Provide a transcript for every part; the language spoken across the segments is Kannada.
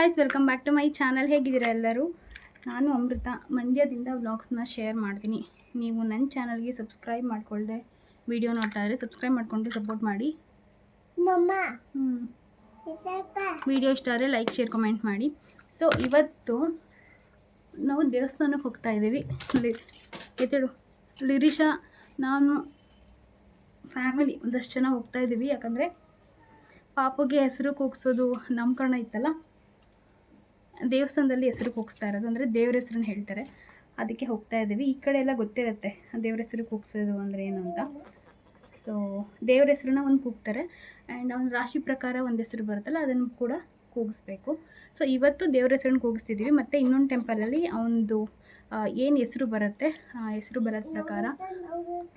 Guys welcome back to my channel ಹೇಗಿದ್ದೀರಾ ಎಲ್ಲರೂ? ನಾನು ಅಮೃತ. ಮಂಡ್ಯದಿಂದ ವ್ಲಾಗ್ಸ್ನ ಶೇರ್ ಮಾಡ್ತೀನಿ. ನೀವು ನನ್ನ ಚಾನಲ್ಗೆ ಸಬ್ಸ್ಕ್ರೈಬ್ ಮಾಡಿಕೊಳ್ಳದೆ ವಿಡಿಯೋ ನೋಡ್ತಾ ಇದ್ರೆ ಸಬ್ಸ್ಕ್ರೈಬ್ ಮಾಡ್ಕೊಂಡು ಸಪೋರ್ಟ್ ಮಾಡಿ. ವಿಡಿಯೋ ಇಷ್ಟ ಆದರೆ ಲೈಕ್ ಶೇರ್ ಕಮೆಂಟ್ ಮಾಡಿ. ಸೊ ಇವತ್ತು ನಾವು ದೇವಸ್ಥಾನಕ್ಕೆ ಹೋಗ್ತಾ ಇದ್ದೀವಿ. ಲಿ ಎತ್ತೇಳು ಲಿರಿಷಾ ನಾನು ಫ್ಯಾಮಿಲಿ ಒಂದಷ್ಟು ಜನ ಹೋಗ್ತಾ ಇದ್ದೀವಿ. ಯಾಕಂದರೆ ಪಾಪಗೆ ಹೆಸರು ಕೂಗ್ಸೋದು ನಾಮಕರಣ ಇತ್ತಲ್ಲ. ದೇವಸ್ಥಾನದಲ್ಲಿ ಹೆಸರು ಕೂಗಿಸ್ತಾ ಇರೋದು ಅಂದರೆ ದೇವ್ರ ಹೆಸರನ್ನ ಹೇಳ್ತಾರೆ. ಅದಕ್ಕೆ ಹೋಗ್ತಾ ಇದ್ದೀವಿ. ಈ ಕಡೆ ಎಲ್ಲ ಗೊತ್ತಿರುತ್ತೆ ದೇವ್ರ ಹೆಸರು ಕೂಗ್ಸೋದು ಅಂದರೆ ಏನು ಅಂತ. ಸೊ ದೇವ್ರ ಹೆಸರನ್ನ ಒಂದು ಕೂಗ್ತಾರೆ. ಆ್ಯಂಡ್ ಅವ್ನ ರಾಶಿ ಪ್ರಕಾರ ಒಂದು ಹೆಸರು ಬರುತ್ತಲ್ಲ, ಅದನ್ನು ಕೂಡ ಕೂಗಿಸ್ಬೇಕು. ಸೊ ಇವತ್ತು ದೇವ್ರ ಹೆಸರನ್ನ ಕೂಗಿಸ್ತಿದ್ದೀವಿ. ಮತ್ತು ಇನ್ನೊಂದು ಟೆಂಪಲಲ್ಲಿ ಅವನದು ಏನು ಹೆಸರು ಬರುತ್ತೆ, ಆ ಹೆಸರು ಬರೋದ ಪ್ರಕಾರ.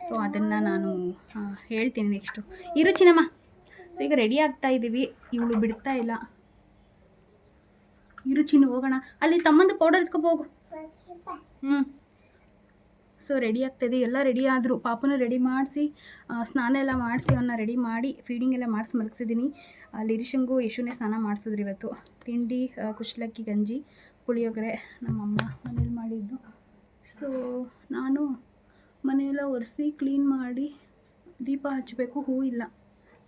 ಸೊ ಅದನ್ನು ನಾನು ಹೇಳ್ತೀನಿ ನೆಕ್ಸ್ಟು ಇರು ಚಿನ್ನಮ್ಮ. ಸೊ ಈಗ ರೆಡಿ ಆಗ್ತಾ ಇದ್ದೀವಿ. ಇವಳು ಬಿಡ್ತಾ ಇಲ್ಲ. ಇರು ಚಿನ್ನು, ಹೋಗೋಣ. ಅಲ್ಲಿ ತಮ್ಮಂದು ಪೌಡರ್ ಹೋಗು. ಹ್ಞೂ ಸೊ ರೆಡಿ ಆಗ್ತಾಯಿದೆ ಎಲ್ಲ ರೆಡಿ ಆದರು. ಪಾಪನೂ ರೆಡಿ ಮಾಡಿಸಿ ಸ್ನಾನ ಎಲ್ಲ ಮಾಡಿಸಿ ಅವನ್ನ ರೆಡಿ ಮಾಡಿ ಫೀಡಿಂಗ್ ಎಲ್ಲ ಮಾಡಿಸಿ ಮಲಗಿಸಿದ್ದೀನಿ ಲಿರಿಶಂಗು ಯಶುನೇ ಸ್ನಾನ ಮಾಡಿಸಿದ್ರು ಇವತ್ತು. ತಿಂಡಿ ಕುಶಲಕ್ಕಿ, ಗಂಜಿ, ಪುಳಿಯೋಗರೆ ನಮ್ಮಮ್ಮ ಮನೇಲಿ ಮಾಡಿದ್ದು. ಸೊ ನಾನು ಮನೆಯೆಲ್ಲ ಒರೆಸಿ ಕ್ಲೀನ್ ಮಾಡಿ, ದೀಪ ಹಚ್ಚಬೇಕು. ಹೂ ಇಲ್ಲ.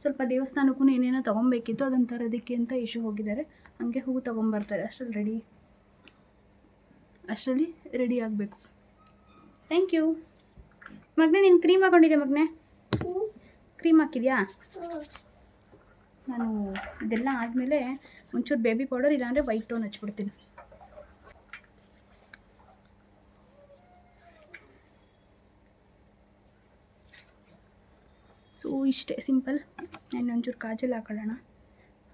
ಸ್ವಲ್ಪ ದೇವಸ್ಥಾನಕ್ಕೂ ಏನೇನೋ ತೊಗೊಬೇಕಿತ್ತು. ಅದನ್ನು ತರೋದಕ್ಕೆ ಅಂತ ಯಶು ಹೋಗಿದ್ದಾರೆ. ಹಂಗೆ ಹೂ ತೊಗೊಂಬರ್ತಾರೆ. ಅಷ್ಟರಲ್ಲಿ ರೆಡಿ ಅಷ್ಟರಲ್ಲಿ ರೆಡಿ ಆಗಬೇಕು. ಥ್ಯಾಂಕ್ ಯು ಮಗ್ನೆ, ನೀನು ಕ್ರೀಮ್ ಹಾಕೊಂಡಿದ್ದೆ ಮಗನೇ? ಕ್ರೀಮ್ ಹಾಕಿದ್ಯಾ? ನಾನು ಇದೆಲ್ಲ ಆದಮೇಲೆ ಒಂಚೂರು ಬೇಬಿ ಪೌಡರ್ ಇಲ್ಲಾಂದರೆ ವೈಟ್ ಟೋನ್ ಹಚ್ಬಿಡ್ತೀನಿ. ಸೊ ಇಷ್ಟೇ ಸಿಂಪಲ್ ಆ್ಯಂಡ್ ಒಂಚೂರು ಕಾಜಲ್ ಹಾಕೊಳ್ಳೋಣ.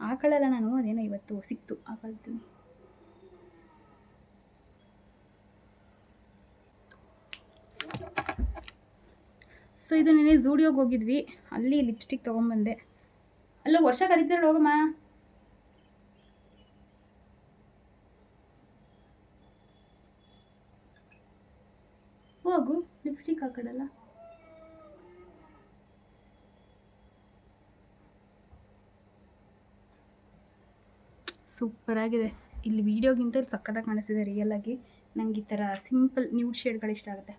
ಹಾಕೊಳ್ಳಲ್ಲ ನಾನು ಅದೇನೋ ಇವತ್ತು ಸಿಕ್ತು ಹಾಕೊಳ್ತೀನಿ ಸೊ ಇದು ನೆನೆ ಝೂಡಿಯೋಗೆ ಹೋಗಿದ್ವಿ. ಅಲ್ಲಿ ಲಿಪ್ಸ್ಟಿಕ್ ತೊಗೊಂಬಂದೆ. ಅಲ್ಲ, ವರ್ಷ ಕರೀತಾಳೆ ಹೋಗಮ್ಮ. ಹೋಗು ಲಿಪ್ಸ್ಟಿಕ್ ಹಾಕಡಲ್ಲ. ಸೂಪರ್ ಆಗಿದೆ. ಇಲ್ಲಿ ವೀಡಿಯೋಗಿಂತ ಇಲ್ಲಿ ಸಕ್ಕತ್ತಾಗಿ ಕಾಣಿಸಿದೆ ರಿಯಲ್ ಆಗಿ. ನಂಗೆ ಈ ಥರ ಸಿಂಪಲ್ ನ್ಯೂಡ್ ಶೇಡ್ಗಳು ಇಷ್ಟ ಆಗುತ್ತೆ.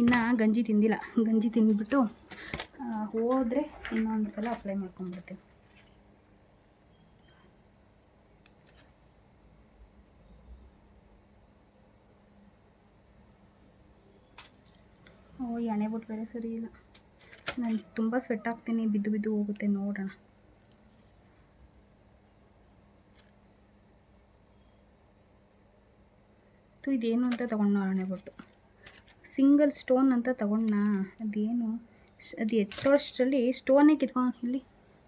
ಇನ್ನು ಗಂಜಿ ತಿಂದಿಲ್ಲ. ಗಂಜಿ ತಿಂದ್ಬಿಟ್ಟು ಹೋದರೆ ಇನ್ನೊಂದು ಸಲ ಅಪ್ಲೈ ಮಾಡ್ಕೊಂಡ್ಬಿಡ್ತೀನಿ. ಓ ಎಣೆ ಬಿಟ್ಟು ಬೇರೆ ಸರಿ ಇಲ್ಲ. ನಾನು ತುಂಬ ಸ್ವೆಟ್ ಆಗ್ತೀನಿ ಬಿದ್ದು ಬಿದ್ದು ಹೋಗುತ್ತೆ. ನೋಡೋಣ. ತು ಇದೇನು ಅಂತ ತೊಗೊಂಡು ಹಣೆ ಬಿಟ್ಟು ಸಿಂಗಲ್ ಸ್ಟೋನ್ ಅಂತ ತಗೊಂಡ ಅದೇನು? ಅದು ಎತ್ತೋಷ್ಟರಲ್ಲಿ ಸ್ಟೋನೇ ಕಿತ್ಕೊಂಡು ಇಲ್ಲಿ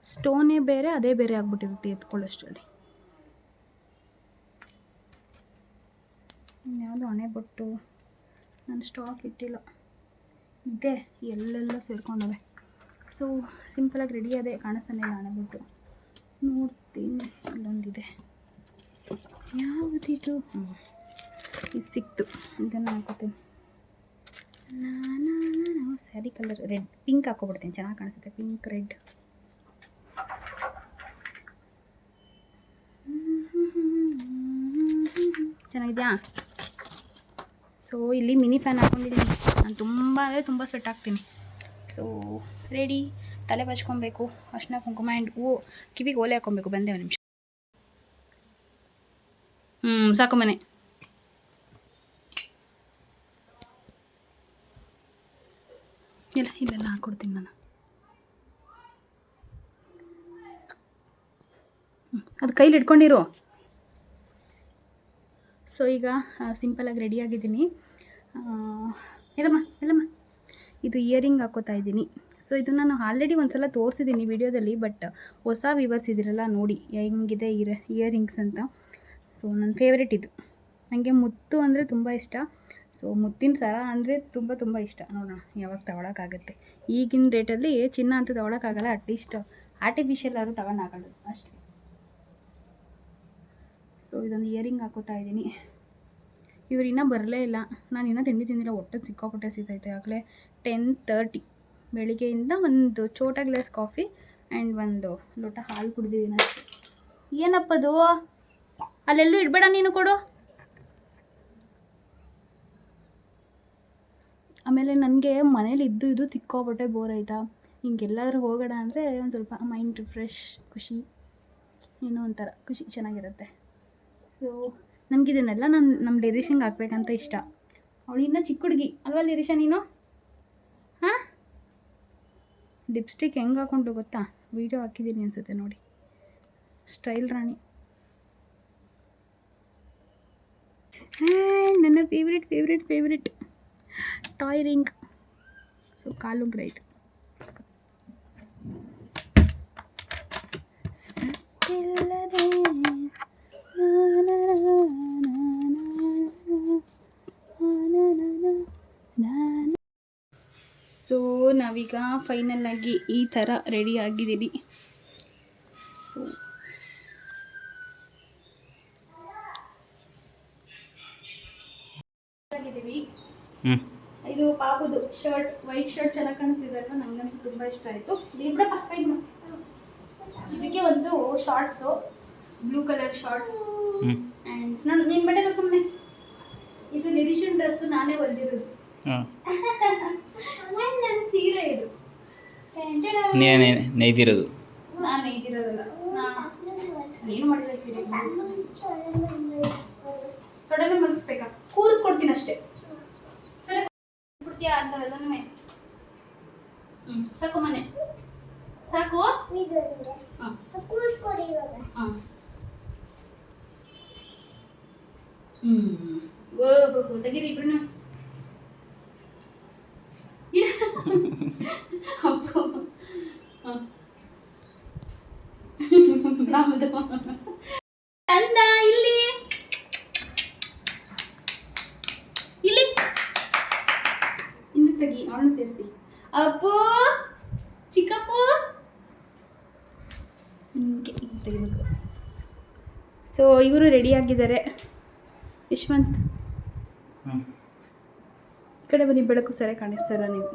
ಸ್ಟೋನೇ ಬೇರೆ, ಅದೇ ಬೇರೆ ಆಗ್ಬಿಟ್ಟಿರುತ್ತೆ ಎತ್ಕೊಳ್ಳೋಷ್ಟರಲ್ಲಿ ಯಾವುದು ಹಣೆ ಬೊಟ್ಟು. ನಾನು ಸ್ಟಾಕ್ ಇಟ್ಟಿಲ್ಲ. ಇದೆ, ಎಲ್ಲೆಲ್ಲ ಸೇರ್ಕೊಂಡವೆ. ಸೊ ಸಿಂಪಲಾಗಿ ರೆಡಿ ಅದೇ ಕಾಣಿಸ್ತಾನೆ ಇಲ್ಲ ಹಣೆ ಬೊಟ್ಟು. ನೋಡ್ತೀನಿ, ಇಲ್ಲೊಂದಿದೆ. ಯಾವುದಿದು? ಹ್ಞೂ ಇದು ಸಿಕ್ತು. ಇದನ್ನು ಹಾಕೋತೀನಿ. ನಾನು ಸ್ಯಾರಿ ಕಲರ್ ರೆಡ್. ಪಿಂಕ್ ಹಾಕೋಬಿಡ್ತೀನಿ ಚೆನ್ನಾಗಿ ಕಾಣಿಸುತ್ತೆ. Pink, red. ಚೆನ್ನಾಗಿದೆಯಾ? ಸೊ ಇಲ್ಲಿ ಮಿನಿ ಫ್ಯಾನ್ ಹಾಕೊಂಡಿದ್ದೀನಿ. ನಾನು ತುಂಬ, ಅಂದರೆ ತುಂಬ ಸೆಟ್ ಹಾಕ್ತೀನಿ. ಸೊ ರೆಡಿ ತಲೆ ಬಚ್ಕೊಬೇಕು. ಅರ್ಶಿನ ಕುಂಕುಮ ಆ್ಯಂಡ್ ಹೂ, ಕಿವಿಗೆ ಓಲೆ ಹಾಕೊಬೇಕು ಬಂದೆ ಒಂದು ನಿಮಿಷ. ಹ್ಞೂ ಸಾಕು ಮನೆ. ಇಲ್ಲ ಇಲ್ಲೆಲ್ಲ ಹಾಕ್ಕೊಡ್ತೀನಿ ನಾನು. ಅದು ಕೈಲಿ ಇಟ್ಕೊಂಡಿರು. ಸೊ ಈಗ ಸಿಂಪಲಾಗಿ ರೆಡಿಯಾಗಿದ್ದೀನಿ ಎಲ್ಲಮ್ಮ ಎಲ್ಲಮ್ಮ? ಇದು ಇಯರಿಂಗ್ ಹಾಕೋತಾ ಇದ್ದೀನಿ. ಸೊ ಇದು ನಾನು ಆಲ್ರೆಡಿ ಒಂದು ಸಲ ತೋರಿಸಿದ್ದೀನಿ ವಿಡಿಯೋದಲ್ಲಿ ಬಟ್ ಹೊಸ ವಿವರ್ಸ್ ಇದಿರಲ್ಲ, ನೋಡಿ, ಹೆಂಗಿದೆ ಇಯರ್ ಇಯರಿಂಗ್ಸ್ ಅಂತ. ಸೊ ನನ್ನ ಫೇವ್ರೆಟ್ ಇದು. ನನಗೆ ಮುತ್ತು ಅಂದರೆ ತುಂಬ ಇಷ್ಟ. ಸೊ ಮುತ್ತಿನ ಸರ ಅಂದರೆ ತುಂಬ ತುಂಬ ಇಷ್ಟ. ನೋಡೋಣ, ಯಾವಾಗ ತಗೊಳಕ್ಕಾಗತ್ತೆ. ಈಗಿನ ರೇಟಲ್ಲಿ ಚಿನ್ನ ಅಂತೂ ತಗೊಳಕ್ಕಾಗಲ್ಲ ಅಟ್ಲೀಸ್ಟ್ ಆರ್ಟಿಫಿಷಿಯಲ್ ಆದರೂ ತಗೊಂಡಾಗಲ್ಲ, ಅಷ್ಟೇ. ಸೊ ಇದೊಂದು ಇಯರಿಂಗ್ ಹಾಕೋತಾ ಇದ್ದೀನಿ. ಇವ್ರು ಇನ್ನೂ ಬರಲೇ ಇಲ್ಲ. ನಾನು ಇನ್ನೂ ತಿಂಡಿ ತಿಂದಿಲ್ಲ ಹೊಟ್ಟೆ ಸಿಕ್ಕಾಪಟ್ಟೆ ಸಿಗ್ತೈತೆ ಆಗಲೇ ಟೆನ್ ತರ್ಟಿ ಬೆಳಿಗ್ಗೆಯಿಂದ ಒಂದು ಚೋಟ ಗ್ಲಾಸ್ ಕಾಫಿ ಆ್ಯಂಡ್ ಒಂದು ಲೋಟ ಹಾಲು ಕುಡಿದಿದ್ದೀನಿ ಅಷ್ಟೇ. ಏನಪ್ಪದು? ಅಲ್ಲೆಲ್ಲೂ ಇಡಬೇಡ ನೀನು ಕೊಡು. ಆಮೇಲೆ ನನಗೆ ಮನೇಲಿ ಇದ್ದು ಇದ್ದು ತಿಕ್ಕೋಬಿಟ್ಟೆ ಬೋರ್ ಆಯ್ತಾ? ಹಿಂಗೆಲ್ಲಾದರೂ ಹೋಗೋಣ ಅಂದರೆ ಒಂದು ಸ್ವಲ್ಪ ಮೈಂಡ್ ರಿಫ್ರೆಶ್ ಖುಷಿ, ಏನೋ ಒಂಥರ ಖುಷಿ ಚೆನ್ನಾಗಿರುತ್ತೆ. ಸೊ ನನಗಿದನ್ನೆಲ್ಲ ನಾನು ನಮ್ಮ ಡೈರಿಷನ್ಗೆ ಹಾಕ್ಬೇಕಂತ ಇಷ್ಟ. ಅವಳು ಇನ್ನೂ ಚಿಕ್ಕ ಹುಡುಗಿ. ಅಲ್ವಾ ಲಿರಿಷ ನೀನು? ಹಾಂ? ಲಿಪ್ಸ್ಟಿಕ್ ಹೆಂಗೆ ಹಾಕ್ಕೊಂಡು ಗೊತ್ತಾ? ವೀಡಿಯೋ ಹಾಕಿದ್ದೀನಿ ಅನಿಸುತ್ತೆ ನೋಡಿ. ಸ್ಟೈಲ್ ರಾಣಿ. ನನ್ನ favourite favourite favourite toe ring so ಕಾಲು ಗ್ರೈಟ್ ಸೊ ನಾವೀಗ ಫೈನಲ್ ಆಗಿ ಈ ಥರ ರೆಡಿ ಆಗಿದ್ದೀವಿ. ಸೊ ಹ್ಞೂ ಪಾಪುದು ಶರ್ಟ್ ವೈಟ್ ಶರ್ಟ್ ಚೆನ್ನಾಗಿ ಕಾಣಿಸ್ತಿದೆ ಅಲ್ವಾ? ನನಗಂತೂ ತುಂಬ ಇಷ್ಟ ಆಯಿತು. ಬಿಡಪ್ಪ. ಇದಕ್ಕೆ ಒಂದು shorts blue colour shorts and ನಾನು ನಿನ್ನ ಬಟ್ಟೆ ಸುಮ್ಮನೆ ಇದು ನಿರೀಶನ್ ಡ್ರೆಸ್ಸು ನಾನೇ ಹೊಲ್ದಿರೋದು. ನನ್ನ ಸೀರೆ ಇದು. ನೀನೇ ನೇಯ್ದಿರೋದು. ನಾನು ನೈದಿರೋದಲ್ಲ ಏನು ಮಾಡಿಲ್ಲ ಸೀರೆ. ತೊಡೆಮೆ ಮಲಗಿಸ್ಬೇಕಾ ಕೂರಿಸ್ಕೊಡ್ತೀನಿ ಅಷ್ಟೇ. ಬಿಡ್ತೀಯಾ ಅಂತಾರಲ್ಲ ನಮ್ಮೆ ಹ್ಞೂ ಸಾಕು ಮನೆ ಸಾಕು ಹಾಂ ಕೂಸ್ಕೊಡಿ ಇವಾಗ ಹಾಂ ಹ್ಞೂ ಓಹೋ ತೆಗೀರಿ ಇಬ್ರು ಅಪ್ಪು ಹಾಂ ರಾಮದು ಅಪ್ಪು ಚಿಕ್ಕಪ್ಪು. ಸೊ ಇವರು ರೆಡಿ ಆಗಿದ್ದಾರೆ. ಯಶವಂತ್. ಈ ಕಡೆ ಬನ್ನಿ ಬೆಳಕು ಸರಿ ಕಾಣಿಸ್ತಾ ಇಲ್ಲ ನೀವು.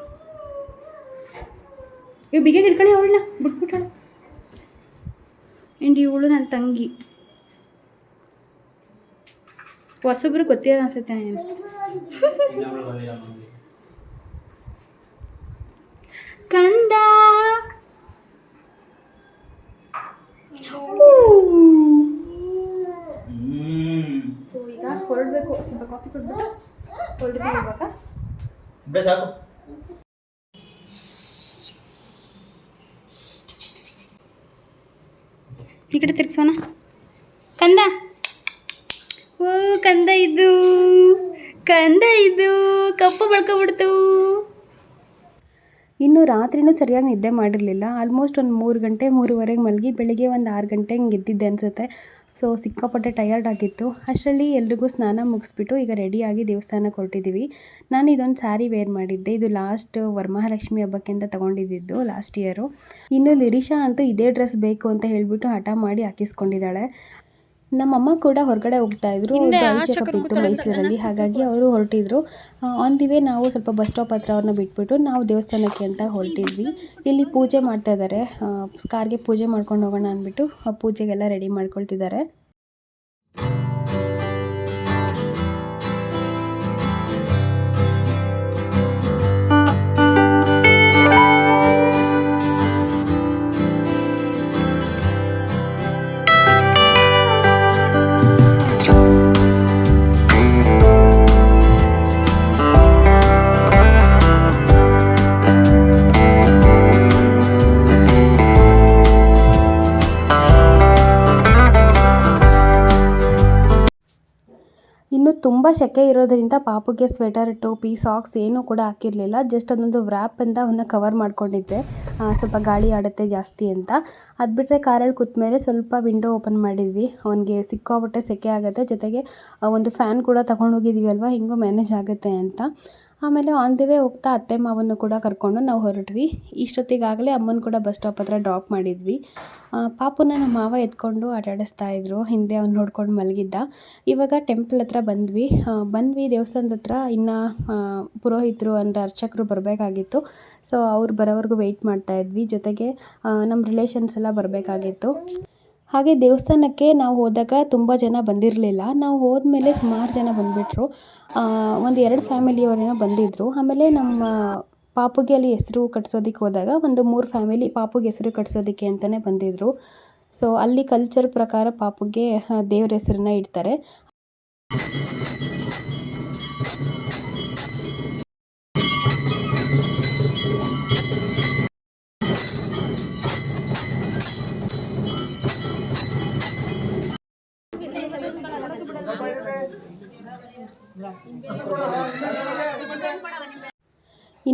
ಇವ್ ಬಿಗೆ ಗಿಡ್ಕೊಳ್ಳಿ ಅವಳನ್ನ. ಬಿಟ್ಬಿಟ್ಟಾಳ. ಆ್ಯಂಡ್ ಇವಳು ನನ್ನ ತಂಗಿ. ಹೊಸಬ್ರು ಗೊತ್ತಿಲ್ಲ ಅನ್ಸುತ್ತೆ ನೀನು ಕಂದ. ಸೊ ಈಗ ಹೊರಡಬೇಕು. ಸ್ವಲ್ಪ ಕಾಫಿ ಕೊಟ್ಬಿಟ್ಟು ಹೊರಡಿದ್ವಿ ಇವಾಗ. ಸಾಕು. ಈ ಕಡೆ ತಿರ್ಗ್ಸೋಣ. ಕಂದ. ಓ ಕಂದ ಇದು. ಕಂದ ಇದು. ಕಪ್ಪು ಬಳ್ಕೊಬಿಡ್ತು. ಇನ್ನು ರಾತ್ರಿನೂ ಸರಿಯಾಗಿ ನಿದ್ದೆ ಮಾಡಿರಲಿಲ್ಲ. ಆಲ್ಮೋಸ್ಟ್ ಒಂದು ಮೂರು ಗಂಟೆ, ಮೂರುವರೆಗೆ ಮಲಗಿ ಬೆಳಿಗ್ಗೆ ಒಂದು ಆರು ಗಂಟೆ ಹಿಂಗೆ ಎದ್ದಿದ್ದೆ ಅನಿಸುತ್ತೆ. ಸೊ ಸಿಕ್ಕಾಪಟ್ಟೆ ಟಯರ್ಡ್ ಆಗಿತ್ತು. ಅಷ್ಟರಲ್ಲಿ ಎಲ್ರಿಗೂ ಸ್ನಾನ ಮುಗಿಸ್ಬಿಟ್ಟು ಈಗ ರೆಡಿಯಾಗಿ ದೇವಸ್ಥಾನಕ್ಕೆ ಹೊರಟಿದ್ದೀವಿ ನಾನು ಇದೊಂದು ಸ್ಯಾರಿ ವೇರ್ ಮಾಡಿದ್ದೆ. ಇದು ಲಾಸ್ಟ್ ವರಮಹಾಲಕ್ಷ್ಮಿ ಹಬ್ಬಕ್ಕೆ ಅಂತ ತೊಗೊಂಡಿದ್ದು ಲಾಸ್ಟ್ ಇಯರು ಇನ್ನು ಲಿರಿಷಾ ಅಂತೂ ಇದೇ ಡ್ರೆಸ್ ಬೇಕು ಅಂತ ಹೇಳಿಬಿಟ್ಟು ಹಠ ಮಾಡಿ ಹಾಕಿಸ್ಕೊಂಡಿದ್ದಾಳೆ. ನಮ್ಮಮ್ಮ ಕೂಡ ಹೊರಗಡೆ ಹೋಗ್ತಾ ಇದ್ರು. ಐ ಚೆಕಪ್ ಇತ್ತು ಮೈಸೂರಲ್ಲಿ ಹಾಗಾಗಿ ಅವರು ಹೊರಟಿದ್ರು. ಆನ್ ದಿ ವೇ ನಾವು ಸ್ವಲ್ಪ ಬಸ್ ಸ್ಟಾಪ್ ಹತ್ರ ಅವ್ರನ್ನ ಬಿಟ್ಬಿಟ್ಟು ನಾವು ದೇವಸ್ಥಾನಕ್ಕೆ ಅಂತ ಹೊರಟಿದ್ವಿ. ಇಲ್ಲಿ ಪೂಜೆ ಮಾಡ್ತಾ ಇದ್ದಾರೆ ಕಾರ್ಗೆ ಪೂಜೆ ಮಾಡ್ಕೊಂಡು ಹೋಗೋಣ ಅಂದ್ಬಿಟ್ಟು ಪೂಜೆಗೆಲ್ಲ ರೆಡಿ ಮಾಡ್ಕೊಳ್ತಿದ್ದಾರೆ. ಇನ್ನು ತುಂಬ ಸೆಕೆ ಇರೋದ್ರಿಂದ ಪಾಪುಗೆ ಸ್ವೆಟರ್ ಟೋಪಿ ಸಾಕ್ಸ್ ಏನೂ ಕೂಡ ಹಾಕಿರಲಿಲ್ಲ. ಜಸ್ಟ್ ಅದೊಂದು ವ್ರ್ಯಾಪಿಂದ ಅವನ್ನ ಕವರ್ ಮಾಡ್ಕೊಂಡಿದ್ದೆ. ಸ್ವಲ್ಪ ಗಾಳಿ ಆಡುತ್ತೆ ಜಾಸ್ತಿ ಅಂತ. ಅದು ಬಿಟ್ಟರೆ ಕಾರಲ್ಲಿ ಕೂತ ಮೇಲೆ ಸ್ವಲ್ಪ ವಿಂಡೋ ಓಪನ್ ಮಾಡಿದ್ವಿ. ಅವನಿಗೆ ಸಿಕ್ಕಾಪಟ್ಟೆ ಸೆಕೆ ಆಗುತ್ತೆ. ಜೊತೆಗೆ ಒಂದು ಫ್ಯಾನ್ ಕೂಡ ತಗೊಂಡೋಗಿದ್ದೀವಿ ಅಲ್ವಾ? ಹೆಂಗೋ ಮ್ಯಾನೇಜ್ ಆಗುತ್ತೆ ಅಂತ. ಆಮೇಲೆ ಆನ್ ದಿ ವೇ ಹೋಗ್ತಾ ಅತ್ತೆ ಮಾವನ್ನು ಕೂಡ ಕರ್ಕೊಂಡು ನಾವು ಹೊರಟ್ವಿ. ಇಷ್ಟೊತ್ತಿಗಾಗಲೇ ಅಮ್ಮನ ಕೂಡ ಬಸ್ ಸ್ಟಾಪ್ ಹತ್ರ ಡ್ರಾಪ್ ಮಾಡಿದ್ವಿ. ಪಾಪುನ ನಮ್ಮ ಮಾವ ಎತ್ಕೊಂಡು ಆಟಾಡಿಸ್ತಾ ಇದ್ರು. ಹಿಂದೆ ಅವ್ನು ನೋಡ್ಕೊಂಡು ಮಲಗಿದ್ದ. ಇವಾಗ ಟೆಂಪಲ್ ಹತ್ರ ಬಂದ್ವಿ. ಬಂದ್ವಿ ದೇವಸ್ಥಾನದ ಹತ್ರ. ಇನ್ನು ಪುರೋಹಿತರು ಅಂದರೆ ಅರ್ಚಕರು ಬರಬೇಕಾಗಿತ್ತು. ಸೊ ಅವ್ರು ಬರೋವರೆಗೂ ವೆಯ್ಟ್ ಮಾಡ್ತಾ ಇದ್ವಿ. ಜೊತೆಗೆ ನಮ್ಮ ರಿಲೇಷನ್ಸ್ ಎಲ್ಲ ಬರಬೇಕಾಗಿತ್ತು. ಹಾಗೆ ದೇವಸ್ಥಾನಕ್ಕೆ ನಾವು ಹೋದಾಗ ತುಂಬ ಜನ ಬಂದಿರಲಿಲ್ಲ. ನಾವು ಹೋದ್ಮೇಲೆ ಸುಮಾರು ಜನ ಬಂದುಬಿಟ್ರು. ಒಂದು ಎರಡು ಫ್ಯಾಮಿಲಿಯವರೇನೋ ಬಂದಿದ್ದರು ಆಮೇಲೆ ನಮ್ಮ ಪಾಪುಗೆ ಅಲ್ಲಿ ಹೆಸರು ಕಟ್ಸೋದಕ್ಕೆ ಹೋದಾಗ ಒಂದು ಮೂರು ಫ್ಯಾಮಿಲಿ ಪಾಪುಗೆ ಹೆಸರು ಕಟ್ಸೋದಕ್ಕೆ ಅಂತಲೇ ಬಂದಿದ್ದರು ಸೊ ಅಲ್ಲಿ ಕಲ್ಚರ್ ಪ್ರಕಾರ ಪಾಪುಗೆ ದೇವ್ರ ಹೆಸರನ್ನ ಇಡ್ತಾರೆ.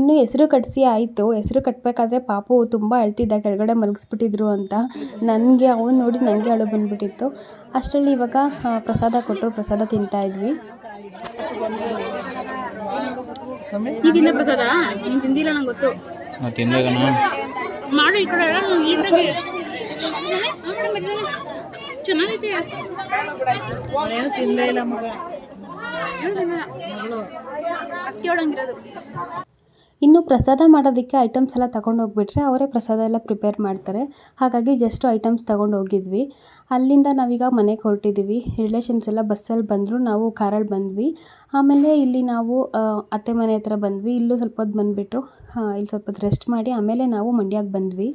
ಇನ್ನು ಹೆಸರು ಕಟ್ಸಿ ಆಯಿತು. ಹೆಸರು ಕಟ್ಟಬೇಕಾದ್ರೆ ಪಾಪು ತುಂಬ ಅಳ್ತಿದ್ದ ಕೆಳಗಡೆ ಮಲಗಿಸ್ಬಿಟ್ಟಿದ್ರು ಅಂತ ನನಗೆ ಅವನು ನೋಡಿ ನನಗೆ ಅಳು ಬಂದುಬಿಟ್ಟಿತ್ತು. ಅಷ್ಟರಲ್ಲಿ ಇವಾಗ ಪ್ರಸಾದ ಕೊಟ್ಟರು. ಪ್ರಸಾದ ತಿಂತಾ ಇದ್ವಿ. ಈಗಿನ ಪ್ರಸಾದ? ನೀನು ತಿಂದಿಲ್ಲ ನಂಗೆ ಗೊತ್ತು. ನಾವು ತಿಂದಾಗಣ ಮಾಡಿ ಈ ಕಡೆ. ನೀಟಾಗಿ ಚೆನ್ನಾಗೈತೆ. ಅಕ್ಕಿ ಒಳಗಿರೋದು ಇನ್ನು ಪ್ರಸಾದ ಮಾಡೋದಕ್ಕೆ ಐಟಮ್ಸ್ ಎಲ್ಲ ತಗೊಂಡು ಹೋಗ್ಬಿಟ್ರೆ ಅವರೇ ಪ್ರಸಾದ ಎಲ್ಲ ಪ್ರಿಪೇರ್ ಮಾಡ್ತಾರೆ. ಹಾಗಾಗಿ ಜಸ್ಟ್ ಐಟಮ್ಸ್ ತಗೊಂಡು ಹೋಗಿದ್ವಿ. ಅಲ್ಲಿಂದ ನಾವೀಗ ಮನೆಗೆ ಹೊರಟಿದ್ದೀವಿ ರಿಲೇಷನ್ಸ್ ಎಲ್ಲ ಬಸ್ಸಲ್ಲಿ ಬಂದರು, ನಾವು ಕಾರಲ್ಲಿ ಬಂದ್ವಿ. ಆಮೇಲೆ ಇಲ್ಲಿ ನಾವು ಅತ್ತೆ ಮನೆ ಹತ್ರ ಬಂದ್ವಿ. ಇಲ್ಲೂ ಸ್ವಲ್ಪ ಹೊತ್ತು ಬಂದುಬಿಟ್ಟು ಇಲ್ಲಿ ಸ್ವಲ್ಪ ಹೊತ್ತು ರೆಸ್ಟ್ ಮಾಡಿ ಆಮೇಲೆ ನಾವು ಮಂಡ್ಯಕ್ಕೆ ಬಂದ್ವಿ.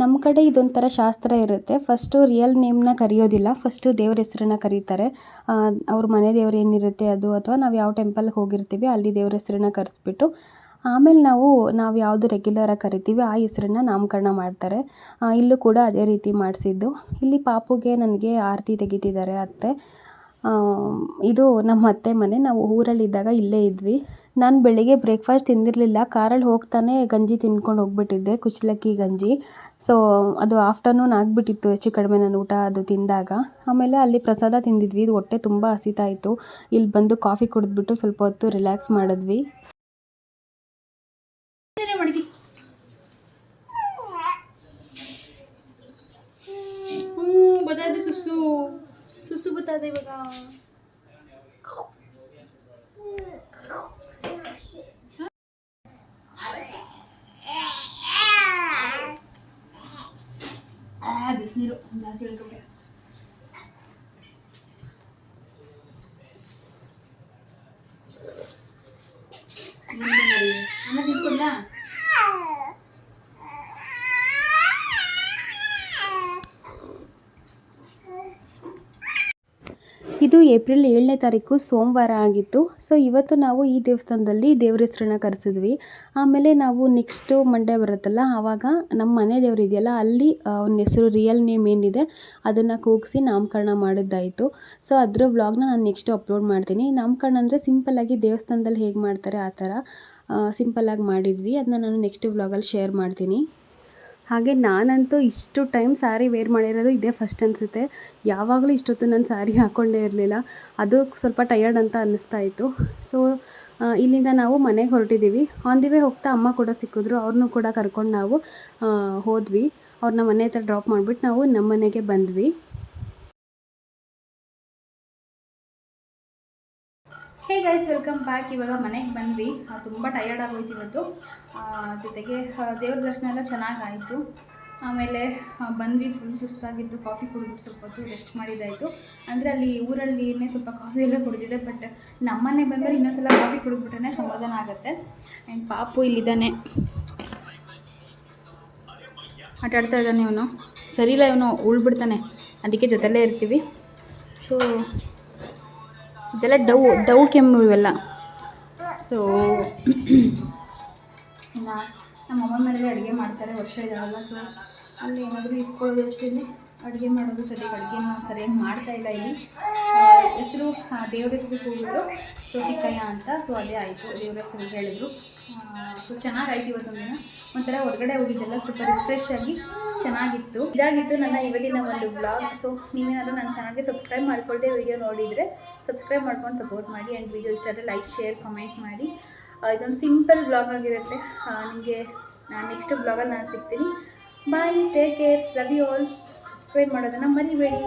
ನಮ್ಮ ಕಡೆ ಇದೊಂಥರ ಶಾಸ್ತ್ರ ಇರುತ್ತೆ. ಫಸ್ಟು ರಿಯಲ್ ನೇಮ್ನ ಕರೆಯೋದಿಲ್ಲ. ಫಸ್ಟು ದೇವ್ರ ಹೆಸರನ್ನ ಕರೀತಾರೆ. ಅವ್ರ ಮನೆ ದೇವ್ರು ಏನಿರುತ್ತೆ ಅದು, ಅಥವಾ ನಾವು ಯಾವ ಟೆಂಪಲ್ಗೆ ಹೋಗಿರ್ತೀವಿ, ಅಲ್ಲಿ ದೇವ್ರ ಹೆಸರನ್ನ ಕರೆಸ್ಬಿಟ್ಟು ಆಮೇಲೆ ನಾವು ನಾವು ಯಾವುದು ರೆಗ್ಯುಲರಾಗಿ ಕರಿತೀವಿ, ಆ ಹೆಸರನ್ನ ನಾಮಕರಣ ಮಾಡ್ತಾರೆ. ಇಲ್ಲೂ ಕೂಡ ಅದೇ ರೀತಿ ಮಾಡಿಸಿದ್ದು. ಇಲ್ಲಿ ಪಾಪುಗೆ ನನಗೆ ಆರತಿ ತೆಗಿತಿದ್ದಾರೆ ಅತ್ತೆ. ಇದು ನಮ್ಮ ಅತ್ತೆ ಮನೆ. ನಾವು ಊರಲ್ಲಿದ್ದಾಗ ಇಲ್ಲೇ ಇದ್ವಿ. ನಾನು ಬೆಳಿಗ್ಗೆ ಬ್ರೇಕ್ಫಾಸ್ಟ್ ತಿಂದಿರಲಿಲ್ಲ. ಕಾರಲ್ಲಿ ಹೋಗ್ತಾನೆ ಗಂಜಿ ತಿಂದ್ಕೊಂಡು ಹೋಗ್ಬಿಟ್ಟಿದ್ದೆ ಕುಚಲಕ್ಕಿ ಗಂಜಿ. ಸೊ ಅದು ಆಫ್ಟರ್ನೂನ್ ಆಗಿಬಿಟ್ಟಿತ್ತು ಹೆಚ್ಚು ಕಡಿಮೆ ನಾನು ಊಟ ಅದು ತಿಂದಾಗ. ಆಮೇಲೆ ಅಲ್ಲಿ ಪ್ರಸಾದ ತಿಂದಿದ್ವಿ. ಇದು ಹೊಟ್ಟೆ ತುಂಬ ಹಸಿತಾಯಿತ್ತು ಇಲ್ಲಿ ಬಂದು ಕಾಫಿ ಕುಡಿದ್ಬಿಟ್ಟು ಸ್ವಲ್ಪ ಹೊತ್ತು ರಿಲ್ಯಾಕ್ಸ್ ಮಾಡಿದ್ವಿ. ಸುಸು ಬತ್ತಾದೆ ಇವಾಗ ಬಿಸಿನೀರು ಜಾಸ್ತಿ ಹೇಳ್ಕೊಟ್ಟೆ ಅನ್ನ ತಿನ್ಸ್ಕೊಡ್ಲಾ April ಏಳನೇ ತಾರೀಕು ಸೋಮವಾರ ಆಗಿತ್ತು. ಸೊ ಇವತ್ತು ನಾವು ಈ ದೇವಸ್ಥಾನದಲ್ಲಿ ದೇವ್ರ ಹೆಸ್ರನ್ನ ಕರೆಸಿದ್ವಿ. ಆಮೇಲೆ ನಾವು ನೆಕ್ಸ್ಟು ಮಂಡೇ ಬರುತ್ತಲ್ಲ, ಆವಾಗ ನಮ್ಮ ಮನೆ ದೇವ್ರು ಇದೆಯಲ್ಲ, ಅಲ್ಲಿ ಅವನ ಹೆಸರು ರಿಯಲ್ ನೇಮ್ ಏನಿದೆ, ಅದನ್ನು ಕೂಗಿಸಿ ನಾಮಕರಣ ಮಾಡಿದ್ದಾಯಿತು. ಸೊ ಅದರ ವ್ಲಾಗ್ನ ನಾನು ನೆಕ್ಸ್ಟ್ ಅಪ್ಲೋಡ್ ಮಾಡ್ತೀನಿ. ನಾಮಕರಣ ಅಂದರೆ ಸಿಂಪಲ್ಲಾಗಿ ದೇವಸ್ಥಾನದಲ್ಲಿ ಹೇಗೆ ಮಾಡ್ತಾರೆ ಆ ಥರ ಸಿಂಪಲ್ಲಾಗಿ ಮಾಡಿದ್ವಿ. ಅದನ್ನ ನಾನು ನೆಕ್ಸ್ಟ್ ವ್ಲಾಗಲ್ಲಿ ಶೇರ್ ಮಾಡ್ತೀನಿ. ಹಾಗೆ ನಾನಂತೂ ಇಷ್ಟು ಟೈಮ್ ಸ್ಯಾರಿ ವೇರ್ ಮಾಡಿರೋದು ಇದೇ ಫಸ್ಟ್ ಅನಿಸುತ್ತೆ. ಯಾವಾಗಲೂ ಇಷ್ಟೊತ್ತು ನಾನು ಸ್ಯಾರಿ ಹಾಕ್ಕೊಂಡೇ ಇರಲಿಲ್ಲ. ಅದು ಸ್ವಲ್ಪ ಟಯರ್ಡ್ ಅಂತ ಅನ್ನಿಸ್ತಾ ಇತ್ತು. ಸೊ ಇಲ್ಲಿಂದ ನಾವು ಮನೆಗೆ ಹೊರಟಿದ್ದೀವಿ. ಆನ್ ದಿ ವೇ ಹೋಗ್ತಾ ಅಮ್ಮ ಕೂಡ ಸಿಕ್ಕಿದ್ರು. ಅವ್ರನ್ನೂ ಕೂಡ ಕರ್ಕೊಂಡು ನಾವು ಹೋದ್ವಿ. ಅವ್ರನ್ನ ಮನೆ ಹತ್ರ ಡ್ರಾಪ್ ಮಾಡಿಬಿಟ್ಟು ನಾವು ನಮ್ಮ ಮನೆಗೆ ಬಂದ್ವಿ. ಹೇ ಗೈಸ್ ವೆಲ್ಕಮ್ ಬ್ಯಾಕ್ ಇವಾಗ ಮನೆಗೆ ಬಂದ್ವಿ. ತುಂಬ ಟಯರ್ಡ್ ಆಗೋಯ್ತು ಇವತ್ತು. ಜೊತೆಗೆ ದೇವ್ರ ದರ್ಶನ ಎಲ್ಲ ಚೆನ್ನಾಗಾಯಿತು. ಆಮೇಲೆ ಬಂದ್ವಿ ಫುಲ್ ಸುಸ್ತಾಗಿದ್ದು ಕಾಫಿ ಕುಡಿದ್ರು ಸ್ವಲ್ಪ ಹೊತ್ತು ರೆಸ್ಟ್ ಮಾಡಿದ್ದಾಯಿತು. ಅಂದರೆ ಅಲ್ಲಿ ಊರಲ್ಲಿನೇ ಸ್ವಲ್ಪ ಕಾಫಿ ಎಲ್ಲ ಕುಡಿದಿದೆ ಬಟ್ ನಮ್ಮನೆಗೆ ಬಂದರೆ ಇನ್ನೊಂದ್ಸಲ ಕಾಫಿ ಕುಡಿದ್ಬಿಟ್ರೆ ಸಮಾಧಾನ ಆಗುತ್ತೆ. ಆ್ಯಂಡ್ ಪಾಪು ಇಲ್ಲಿದ್ದಾನೆ. ಆಟ ಆಡ್ತಾ ಇದ್ದಾನೆ ಇವನು. ಸರಿಯಿಲ್ಲ ಇವನು, ಉಳ್ಬಿಡ್ತಾನೆ. ಅದಕ್ಕೆ ಜೊತೆಲೇ ಇರ್ತೀವಿ. ಸೊ ಇದೆಲ್ಲ ಡವ್ ಡವ್ ಕೆಮ್ಮು ಇವೆಲ್ಲ. ಸೊ ಇಲ್ಲ ನಮ್ಮ ಅಮ್ಮ ಮನೇಲಿ ಅಡುಗೆ ಮಾಡ್ತಾರೆ, ವರ್ಷ ಇದಾವಲ್ಲ ಸೊ ಅಲ್ಲಿ ಏನಾದರೂ ಇಸ್ಕೊಳ್ಳೋದು ಅಷ್ಟೇ ಅಡುಗೆ ಮಾಡೋದು ಸರಿಯಾಗಿ ಅಡುಗೆನ ಸರಿಯಾಗಿ ಮಾಡ್ತಾ ಇಲ್ಲ ಇಲ್ಲಿ. ಹೆಸರು ದೇವ್ರ ಹೆಸರು ಕೂಗಿದ್ರು ಸೊ ಚಿಕ್ಕಯ್ಯ ಅಂತ ಸೊ ಅದೇ ಆಯಿತು, ದೇವ್ರ ಹೆಸರು ಹೇಳಿದ್ರು. ಸೊ ಚೆನ್ನಾಗಾಯ್ತು ದಿನ ಒಂಥರ ಹೊರಗಡೆ ಹೋಗಿದ್ದೆಲ್ಲ ಸ್ವಲ್ಪ ರಿಫ್ರೆಶ್ ಆಗಿ ಚೆನ್ನಾಗಿತ್ತು. ಇದಾಗಿತ್ತು ನನ್ನ ಇವತ್ತಿನ ಒಂದು ಬ್ಲಾಗ್ ಸೊ ನೀವೇನಾದರೂ ನನ್ನ ಚಾನಲ್ಗೆ ಸಬ್ಸ್ಕ್ರೈಬ್ ಮಾಡ್ಕೊಳ್ದೆ ವಿಡಿಯೋ ನೋಡಿದರೆ ಸಬ್ಸ್ಕ್ರೈಬ್ ಮಾಡ್ಕೊಂಡು ಸಪೋರ್ಟ್ ಮಾಡಿ ಆ್ಯಂಡ್ ವಿಡಿಯೋ ಇಷ್ಟ ಆದರೆ ಲೈಕ್ ಶೇರ್ ಕಮೆಂಟ್ ಮಾಡಿ ಇದೊಂದು ಸಿಂಪಲ್ ಬ್ಲಾಗ್ ಆಗಿರುತ್ತೆ. ನಿಮಗೆ ನಾನು ನೆಕ್ಸ್ಟ್ ಬ್ಲಾಗಲ್ಲಿ ನಾನು ಸಿಗ್ತೀನಿ. Bye take care love you all subscribe ಮಾಡೋದನ್ನು ಮರಿಬೇಡಿ.